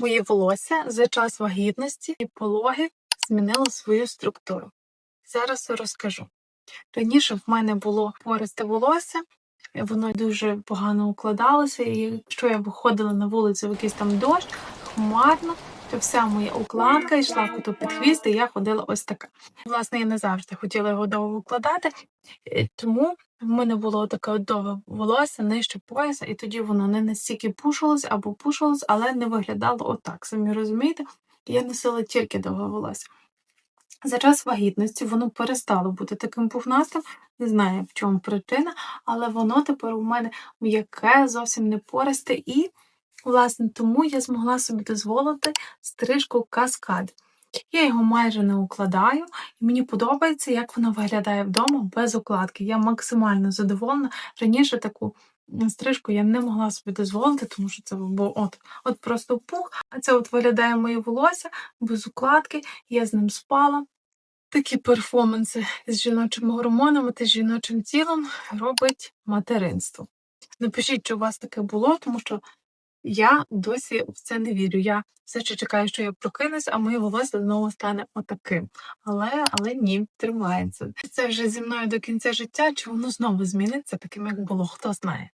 Моє волосся за час вагітності і пологи змінило свою структуру. Зараз розкажу. Раніше в мене було пористе волосся, воно дуже погано укладалося, і якщо я виходила на вулицю в якийсь там дощ, хмарно, то вся моя укладка йшла коту під хвіст, і я ходила ось така. Власне, я не завжди хотіла його довго укладати, е, тому в мене було таке довге волосся нижче пояса, і тоді воно не настільки пушилось або пушилось, але не виглядало отак. Самі розумієте, я носила тільки довге волосся. За час вагітності воно перестало бути таким пухнастим, не знаю в чому причина, але воно тепер у мене м'яке, зовсім не пористе, і, власне, тому я змогла собі дозволити стрижку каскад. Я його майже не укладаю, і мені подобається, як воно виглядає вдома без укладки. Я максимально задоволена. Раніше таку стрижку я не могла собі дозволити, тому що це був от, от просто пух, а це от виглядає моє волосся без укладки, я з ним спала. Такі перформанси з жіночими гормонами та з жіночим тілом робить материнство. Напишіть, чи у вас таке було, тому що я досі в це не вірю. Я все ще чекаю, що я прокинусь, а моє волосся знову стане отаким. Але, але ні, тримається. Це вже зі мною до кінця життя, чи воно знову зміниться таким, як було, хто знає.